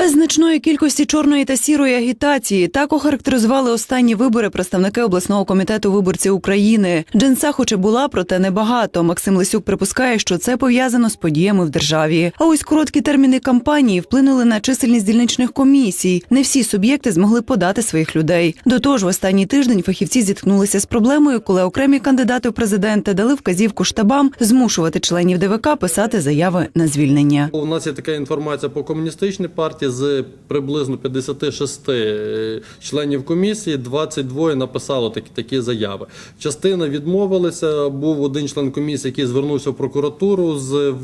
Без значної кількості чорної та сірої агітації так охарактеризували останні вибори представники обласного комітету виборців України. Джинса, хоч і була, проте небагато. Максим Лисюк припускає, що це пов'язано з подіями в державі. А ось короткі терміни кампанії вплинули на чисельність дільничних комісій. Не всі суб'єкти змогли подати своїх людей. До того ж, в останній тиждень фахівці зіткнулися з проблемою, коли окремі кандидати в президенти дали вказівку штабам змушувати членів ДВК писати заяви на звільнення. У нас є така інформація по комуністичній партії з приблизно 56 е, членів комісії, 22 написало такі, такі заяви. Частина відмовилася. Був один член комісії, який звернувся в прокуратуру з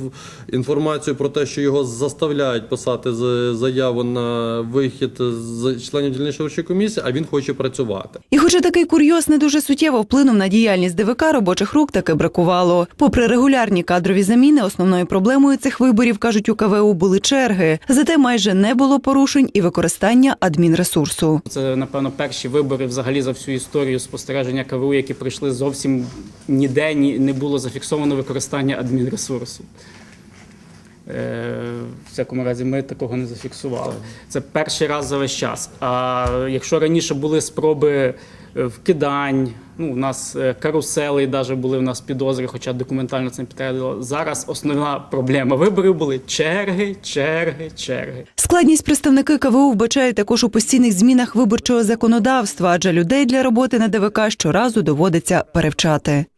інформацією про те, що його заставляють писати з- заяву на вихід з членів дільничної комісії, а він хоче працювати. І хоча такий курйоз не дуже суттєво вплинув на діяльність ДВК, робочих рук таки бракувало. Попри регулярні кадрові заміни, основною проблемою цих виборів, кажуть у КВУ, були черги. Зате майже не було порушень і використання адмінресурсу. Це, напевно, перші вибори взагалі за всю історію спостереження КВУ, які пройшли зовсім ніде ні, не було зафіксовано використання адмінресурсу. Е, В всякому разі, ми такого не зафіксували. Це перший раз за весь час. А якщо раніше були спроби е, вкидань, ну, у нас е, карусели навіть були в нас підозри, хоча документально це не підтвердило. Зараз основна проблема виборів були черги, черги, черги. Складність представники КВУ вбачають також у постійних змінах виборчого законодавства, адже людей для роботи на ДВК щоразу доводиться перевчати.